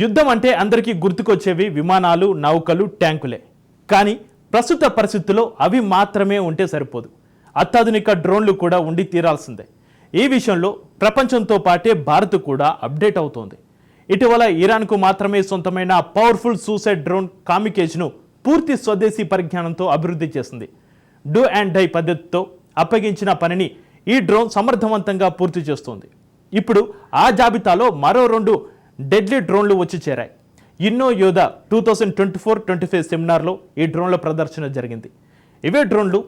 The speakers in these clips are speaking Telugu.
యుద్ధం అంటే అందరికీ గుర్తుకొచ్చేవి విమానాలు నౌకలు ట్యాంకులే. కానీ ప్రస్తుత పరిస్థితుల్లో అవి మాత్రమే ఉంటే సరిపోదు. అత్యాధునిక డ్రోన్లు కూడా ఉండి తీరాల్సిందే. ఈ విషయంలో ప్రపంచంతో పాటే భారత్ కూడా అప్డేట్ అవుతోంది. ఇటీవల ఇరాన్కు మాత్రమే సొంతమైన పవర్ఫుల్ సూసైడ్ డ్రోన్ కామికేజ్ను పూర్తి స్వదేశీ పరిజ్ఞానంతో అభివృద్ధి చేసింది. డూ అండ్ డై పద్ధతితో అప్పగించిన పనిని ఈ డ్రోన్ సమర్థవంతంగా పూర్తి చేస్తోంది. ఇప్పుడు ఆ జాబితాలో మరో రెండు డెడ్లీ డ్రోన్లు వచ్చి చేరాయి. Inno Yodha two thousand twenty four twenty five సెమినార్లో ఈ డ్రోన్ల ప్రదర్శన జరిగింది. ఇవే డ్రోన్లు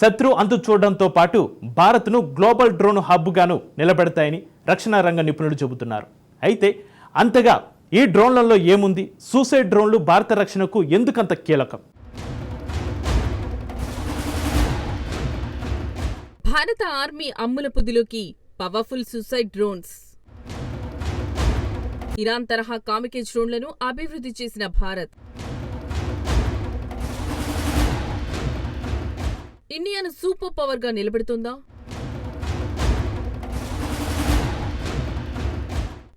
శత్రు అంతు చూడడంతో పాటు భారత్ను గ్లోబల్ డ్రోన్ హబ్గాను నిలబెడతాయని రక్షణ రంగ నిపుణులు చెబుతున్నారు. అయితే అంతగా ఈ డ్రోన్లలో ఏముంది? సూసైడ్ డ్రోన్లు భారత రక్షణకు ఎందుకంత కీలకం? భారత ఆర్మీ అమ్ముల పుదిలోకి పవర్ఫుల్ సూసైడ్ డ్రోన్స్. ఇరాన్ తరహా కామికేజ్ డ్రోన్లను అభివృద్ధి చేసిన భారత్. ఇండియాను సూపర్ పవర్గా నిలబెడుతుందా?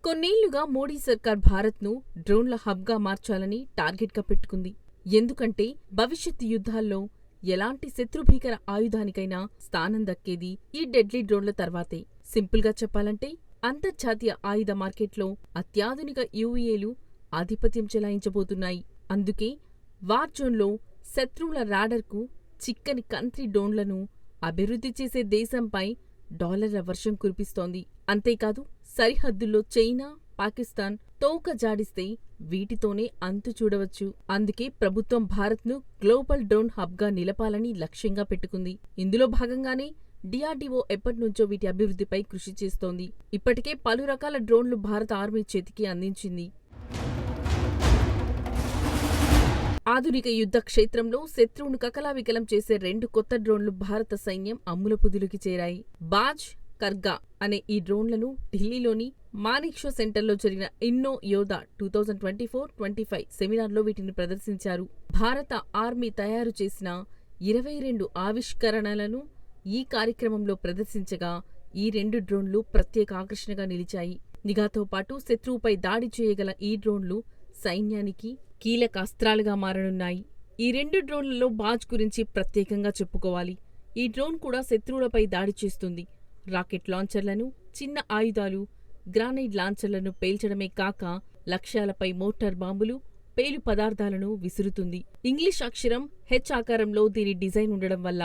కొన్నేళ్ళుగా మోడీ సర్కార్ భారత్ను డ్రోన్ల హబ్గా మార్చాలని టార్గెట్గా పెట్టుకుంది. ఎందుకంటే భవిష్యత్ యుద్ధాల్లో ఎలాంటి శత్రుభీకర ఆయుధానికైనా స్థానం దక్కేది ఈ డెడ్లీ డ్రోన్ల తర్వాతే. సింపుల్గా చెప్పాలంటే అంతర్జాతీయ ఆయుధ మార్కెట్లో అత్యాధునిక యూఏలు ఆధిపత్యం చెలాయించబోతున్నాయి. అందుకే వార్ జోన్లో శత్రువుల రాడర్కు చిక్కని కంట్రీ డ్రోన్లను అభివృద్ధి చేసే దేశంపై డాలర్ల వర్షం కురిపిస్తోంది. అంతేకాదు సరిహద్దుల్లో చైనా పాకిస్తాన్ తోక జాడిస్తే వీటితోనే అంతు చూడవచ్చు. అందుకే ప్రభుత్వం భారత్ను గ్లోబల్ డ్రోన్ హబ్గా నిలపాలని లక్ష్యంగా పెట్టుకుంది. ఇందులో భాగంగానే డిఆర్డీఓ ఎప్పటినుంచో వీటి అభివృద్ధిపై కృషి చేస్తోంది. ఇప్పటికే పలు రకాల డ్రోన్లు భారత ఆర్మీ చేతికి అందించింది. ఆధునిక యుద్ధ క్షేత్రంలో శత్రువును కకలావికలం చేసే రెండు కొత్త డ్రోన్లు భారత సైన్యం అమ్ముల పుదులుకి చేరాయి. బాజ్ కర్గా అనే ఈ డ్రోన్లను ఢిల్లీలోని మానిక్షో సెంటర్లో జరిగిన Inno Yodha two thousand twenty four twenty five సెమినార్లో వీటిని ప్రదర్శించారు. భారత ఆర్మీ తయారు చేసిన ఇరవై రెండు ఆవిష్కరణలను ఈ కార్యక్రమంలో ప్రదర్శించగా ఈ రెండు డ్రోన్లు ప్రత్యేక ఆకర్షణగా నిలిచాయి. నిఘాతో పాటు శత్రువుపై దాడి చేయగల ఈ డ్రోన్లు సైన్యానికి కీలక అస్త్రాలుగా మారనున్నాయి. ఈ రెండు డ్రోన్లలో బాజ్ గురించి ప్రత్యేకంగా చెప్పుకోవాలి. ఈ డ్రోన్ కూడా శత్రువులపై దాడి చేస్తుంది. రాకెట్ లాంచర్లను చిన్న ఆయుధాలు గ్రానైడ్ లాంచర్లను పేల్చడమే కాక లక్ష్యాలపై మోటార్ బాంబులు పేలు పదార్థాలను విసురుతుంది. ఇంగ్లీష్ అక్షరం హెచ్ ఆకారంలో దీని డిజైన్ ఉండడం వల్ల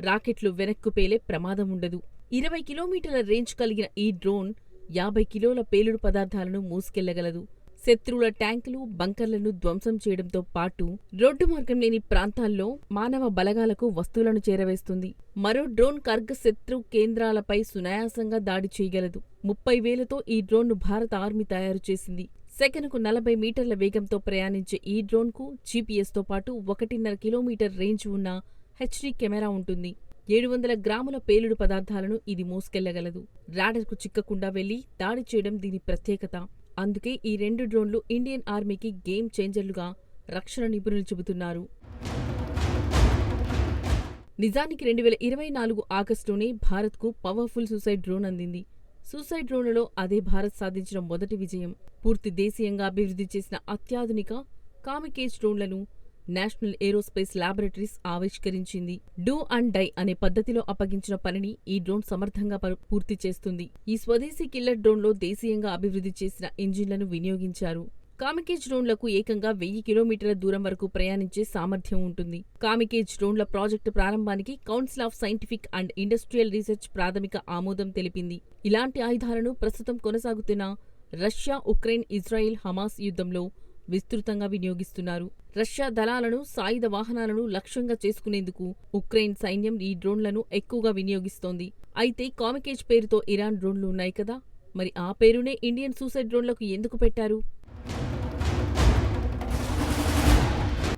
రాకెట్లు వెనక్కు పేలే ప్రమాదం ఉండదు. ఇరవై కిలోమీటర్ల రేంజ్ కలిగిన ఈ డ్రోన్ యాభై కిలోల పేలుడు పదార్థాలను మోసుకెళ్ళగలదు. శత్రువుల ట్యాంకులు బంకర్లను ధ్వంసం చేయడంతో పాటు రోడ్డు మార్గం లేని ప్రాంతాల్లో మానవ బలగాలకు వస్తువులను చేరవేస్తుంది. మరో డ్రోన్ కర్గ శత్రు కేంద్రాలపై సునాయాసంగా దాడి చేయగలదు. ముప్పై వేలతో ఈ డ్రోన్ను భారత ఆర్మీ తయారు చేసింది. సెకనుకు నలభై మీటర్ల వేగంతో ప్రయాణించే ఈ డ్రోన్కు జీపీఎస్తో పాటు ఒకటిన్నర కిలోమీటర్ రేంజ్ ఉన్న హెచ్డీ కెమెరా ఉంటుంది. ఏడు వందల గ్రాముల పేలుడు పదార్థాలను ఇది మోసుకెళ్ళగలదు. రాడర్కు చిక్కకుండా వెళ్ళి దాడి చేయడం దీని ప్రత్యేకత. అందుకే ఈ రెండు డ్రోన్లు ఇండియన్ ఆర్మీకి గేమ్ చేంజర్లుగా రక్షణ నిపుణులు చెబుతున్నారు. నిజానికి రెండు వేల ఇరవై నాలుగు ఆగస్టులోనే భారత్కు పవర్ఫుల్ సూసైడ్ డ్రోన్ అందింది. సూసైడ్ డ్రోన్లలో అదే భారత్ సాధించిన మొదటి విజయం. పూర్తి దేశీయంగా అభివృద్ధి చేసిన అత్యాధునిక కామికేజ్ డ్రోన్లను నేషనల్ ఏరోస్పేస్ ల్యాబొరేటరీస్ ఆవిష్కరించింది. డూ అండ్ డై అనే పద్ధతిలో అప్పగించిన పనిని ఈ డ్రోన్ సమర్థంగా పూర్తి చేస్తుంది. ఈ స్వదేశీ కిల్లర్ డ్రోన్లో దేశీయంగా అభివృద్ధి చేసిన ఇంజిన్లను వినియోగించారు. కామికేజ్ డ్రోన్లకు ఏకంగా వెయ్యి కిలోమీటర్ల దూరం వరకు ప్రయాణించే సామర్థ్యం ఉంటుంది. కామికేజ్ డ్రోన్ల ప్రాజెక్టు ప్రారంభానికి council of scientific and industrial research ప్రాథమిక ఆమోదం తెలిపింది. ఇలాంటి ఆయుధాలను ప్రస్తుతం కొనసాగుతున్న రష్యా ఉక్రెయిన్ ఇజ్రాయెల్ హమాస్ యుద్ధంలో విస్తృతంగా వినియోగిస్తున్నారు. రష్యా దళాలను సాయుధ వాహనాలను లక్ష్యంగా చేసుకునేందుకు ఉక్రెయిన్ సైన్యం ఈ డ్రోన్లను ఎక్కువగా వినియోగిస్తోంది. అయితే కామికేజ్ పేరుతో ఇరాన్ డ్రోన్లు ఉన్నాయి కదా? మరి ఆ పేరునే ఇండియన్ సూసైడ్ డ్రోన్లకు ఎందుకు పెట్టారు?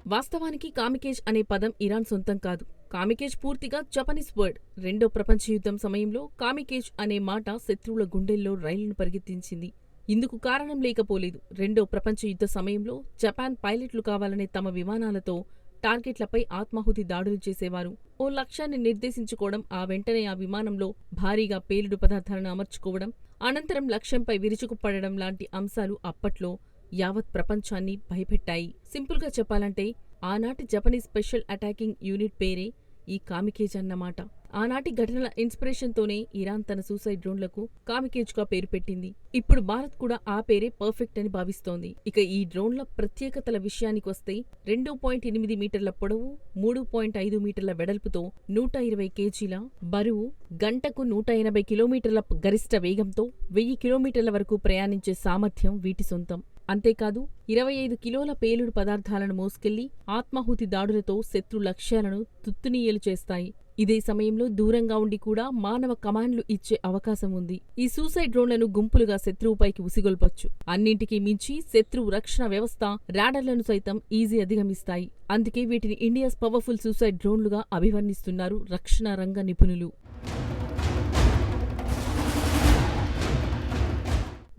వాస్తవానికి కామికేజ్ అనే పదం ఇరాన్ సొంతం కాదు. కామికేజ్ పూర్తిగా జపనీస్ వర్డ్. రెండో ప్రపంచ యుద్ధం సమయంలో కామికేజ్ అనే మాట శత్రువుల గుండెల్లో రైళ్ళను పరిగెత్తించింది. ఇందుకు కారణం లేకపోలేదు. రెండో ప్రపంచ యుద్ధ సమయంలో జపాన్ పైలట్లు కావాలనే తమ విమానాలతో టార్గెట్లపై ఆత్మాహుతి దాడులు చేసేవారు. ఓ లక్ష్యాన్ని నిర్దేశించుకోవడం ఆ వెంటనే ఆ విమానంలో భారీగా పేలుడు పదార్థాలను అమర్చుకోవడం అనంతరం లక్ష్యంపై విరుచుకుపడడం లాంటి అంశాలు అప్పట్లో యావత్ ప్రపంచాన్ని భయపెట్టాయి. సింపుల్గా చెప్పాలంటే ఆనాటి జపనీస్ స్పెషల్ అటాకింగ్ యూనిట్ పేరే ఈ కామికేజ్ అన్నమాట ఆనాటి ఘటనల ఇన్స్పిరేషన్తోనే ఇరాన్ తన సూసైడ్ డ్రోన్లకు కామికేజ్గా పేరు పెట్టింది. ఇప్పుడు భారత్ కూడా ఆ పేరే పర్ఫెక్ట్ అని భావిస్తోంది. ఇక ఈ డ్రోన్ల ప్రత్యేకతల విషయానికి వస్తే రెండు పాయింట్ ఎనిమిది మీటర్ల పొడవు మూడు పాయింట్ ఐదు మీటర్ల వెడల్పుతో నూట ఇరవై కేజీల బరువు గంటకు నూట ఎనభై కిలోమీటర్ల గరిష్ట వేగంతో వెయ్యి కిలోమీటర్ల వరకు ప్రయాణించే సామర్థ్యం వీటి సొంతం. అంతేకాదు ఇరవై ఐదు కిలోల పేలుడు పదార్థాలను మోసుకెళ్ళి ఆత్మాహుతి దాడులతో శత్రు లక్ష్యాలను తుత్తునీయలు చేస్తాయి. ఇదే సమయంలో దూరంగా ఉండి కూడా మానవ కమాండ్లు ఇచ్చే అవకాశం ఉంది. ఈ సూసైడ్ డ్రోన్లను గుంపులుగా శత్రువుపైకి ఉసిగొల్పొచ్చు. అన్నింటికీ మించి శత్రువు రక్షణ వ్యవస్థ రాడర్లను సైతం ఈజీ అధిగమిస్తాయి. అందుకే వీటిని ఇండియాస్ పవర్ఫుల్ సూసైడ్ డ్రోన్లుగా అభివర్ణిస్తున్నారు రక్షణ రంగ నిపుణులు.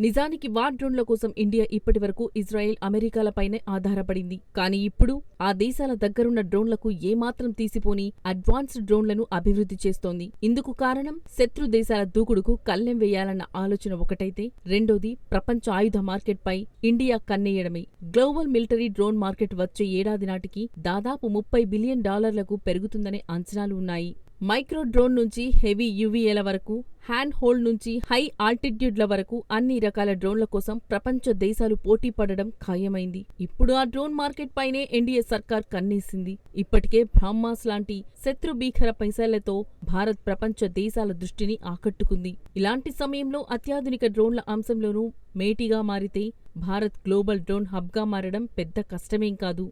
నిజానికి వార్ డ్రోన్ల కోసం ఇండియా ఇప్పటివరకు ఇజ్రాయెల్ అమెరికాలపైనే ఆధారపడింది. కానీ ఇప్పుడు ఆ దేశాల దగ్గరున్న డ్రోన్లకు ఏమాత్రం తీసిపోని అడ్వాన్స్డ్ డ్రోన్లను అభివృద్ధి చేస్తోంది. ఇందుకు కారణం శత్రు దేశాల దూకుడుకు కళ్ళెం వేయాలన్న ఆలోచన ఒకటైతే రెండోది ప్రపంచ ఆయుధ మార్కెట్పై ఇండియా కన్నేయడమే. గ్లోబల్ మిలిటరీ డ్రోన్ మార్కెట్ వచ్చే ఏడాది నాటికి దాదాపు ముప్పై బిలియన్ డాలర్లకు పెరుగుతుందనే అంచనాలు ఉన్నాయి. మైక్రో డ్రోన్ నుంచి హెవీ యువీఏల వరకు హ్యాండ్ హోల్డ్ నుంచి హై ఆల్టిట్యూడ్ల వరకు అన్ని రకాల డ్రోన్ల కోసం ప్రపంచ దేశాలు పోటీ పడడం ఖాయమైంది. ఇప్పుడు ఆ డ్రోన్ మార్కెట్ పైనే ఎన్డీఏ సర్కార్ కన్నేసింది. ఇప్పటికే బ్రహ్మాస్ లాంటి శత్రు భీకర పైసలతో భారత్ ప్రపంచ దేశాల దృష్టిని ఆకట్టుకుంది. ఇలాంటి సమయంలో అత్యాధునిక డ్రోన్ల అంశంలోనూ మేటిగా మారితే భారత్ గ్లోబల్ డ్రోన్ హబ్గా మారడం పెద్ద కష్టమేం కాదు.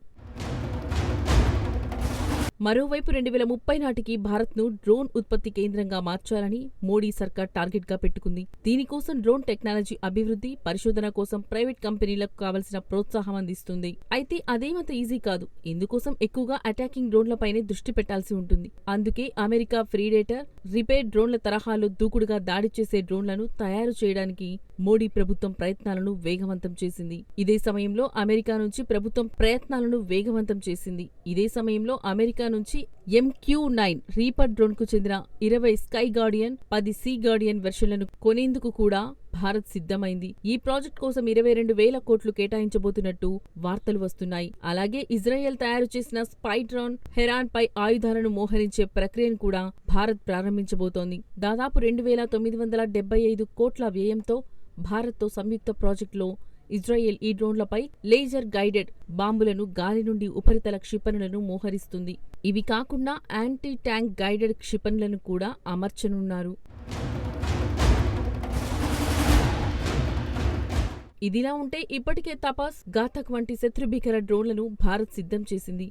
మరోవైపు రెండు వేల ముప్పై నాటికి భారత్ను డ్రోన్ ఉత్పత్తి కేంద్రంగా మార్చాలని మోడీ సర్కార్ టార్గెట్గా పెట్టుకుంది. దీనికోసం డ్రోన్ టెక్నాలజీ అభివృద్ధి పరిశోధన కోసం ప్రైవేట్ కంపెనీలకు కావలసిన ప్రోత్సాహం అందిస్తుంది. అయితే అదేమంత ఈజీ కాదు. ఇందుకోసం ఎక్కువగా అటాకింగ్ డ్రోన్లపైనే దృష్టి పెట్టాల్సి ఉంటుంది. అందుకే అమెరికా ఫ్రీడేటర్ రిపేర్ డ్రోన్ల తరహాలో దూకుడుగా దాడి చేసే డ్రోన్లను తయారు చేయడానికి మోడీ ప్రభుత్వం ప్రయత్నాలను వేగవంతం చేసింది. ఇదే సమయంలో అమెరికా నుంచి ప్రభుత్వం ప్రయత్నాలను వేగవంతం చేసింది. ఇదే సమయంలో అమెరికా నుంచి ఎంక్యూ నైన్ రీపర్ డ్రోన్కు చెందిన ఇరవై స్కై గార్డియన్ పది సీ గార్డియన్ వెర్షన్లను కొనేందుకు కూడా భారత్ సిద్ధమైంది. ఈ ప్రాజెక్ట్ కోసం ఇరవై రెండు వేల కోట్లు కేటాయించబోతున్నట్టు వార్తలు వస్తున్నాయి. అలాగే ఇజ్రాయెల్ తయారు చేసిన స్పైడ్రోన్ హెరాన్ పై ఆయుధాలను మోహరించే ప్రక్రియను కూడా భారత్ ప్రారంభించబోతోంది. దాదాపు రెండు వేల తొమ్మిది వందల డెబ్బై ఐదు కోట్ల వ్యయంతో భారత్తో సంయుక్త ప్రాజెక్టులో ఇజ్రాయెల్ ఈ డ్రోన్లపై లేజర్ గైడెడ్ బాంబులను గాలి నుండి ఉపరితల క్షిపణులను మోహరిస్తుంది. ఇవి కాకుండా యాంటీ ట్యాంక్ గైడెడ్ క్షిపణులను కూడా అమర్చనున్నారు. ఇదిలా ఉంటే ఇప్పటికే తపాస్ ఘాతక్ వంటి శత్రుభీకర డ్రోన్లను భారత్ సిద్ధం చేసింది.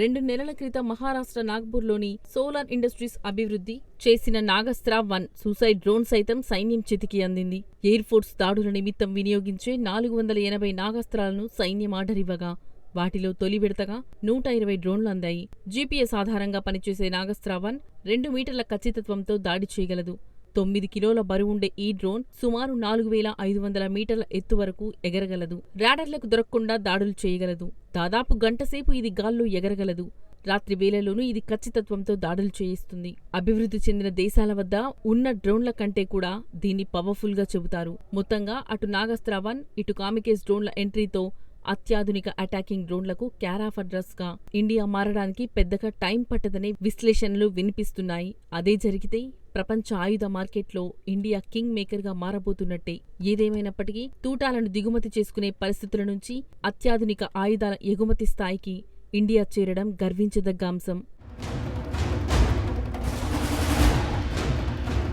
రెండు నెలల క్రితం మహారాష్ట్ర నాగ్పూర్లోని సోలార్ ఇండస్ట్రీస్ అభివృద్ధి చేసిన నాగస్త్రా వన్ సూసైడ్ డ్రోన్ సైతం సైన్యం చేతికి అందింది. ఎయిర్ ఫోర్స్ దాడుల నిమిత్తం వినియోగించే నాలుగు వందల ఎనభై నాగస్త్రాలను సైన్యం ఆర్డర్ ఇవ్వగా వాటిలో తొలి విడతగా నూట ఇరవై డ్రోన్లు అందాయి. జీపీఎస్ ఆధారంగా పనిచేసే నాగస్త్రావన్ రెండు మీటర్ల ఖచ్చితత్వంతో దాడి చేయగలదు. తొమ్మిది కిలోల బరువుండే ఈ డ్రోన్ సుమారు నాలుగు వేల ఐదు వందల మీటర్ల ఎత్తు వరకు ఎగరగలదు. రాడర్లకు దొరకకుండా దాడులు చేయగలదు. దాదాపు గంటసేపు ఇది గాల్లో ఎగరగలదు. రాత్రి వేళలోనూ ఇది ఖచ్చితత్వంతో దాడులు చేయిస్తుంది. అభివృద్ధి చెందిన దేశాల వద్ద ఉన్న డ్రోన్ల కంటే కూడా దీన్ని పవర్ఫుల్గా చెబుతారు. మొత్తంగా అటు నాగస్త్రావన్ ఇటు కామికేస్ డ్రోన్ల ఎంట్రీతో అత్యాధునిక అటాకింగ్ డ్రోన్లకు క్యారాఫర్గా ఇండియా మారడానికి పెద్దగా టైం పట్టదనే విశ్లేషణలు వినిపిస్తున్నాయి. అదే జరిగితే ప్రపంచ ఆయుధ మార్కెట్లో ఇండియా కింగ్ మేకర్గా మారబోతున్నట్టే. ఏదేమైనప్పటికీ తూటాలను దిగుమతి చేసుకునే పరిస్థితుల నుంచి అత్యాధునిక ఆయుధాల ఎగుమతి స్థాయికి ఇండియా చేరడం గర్వించదగ్గ అంశం.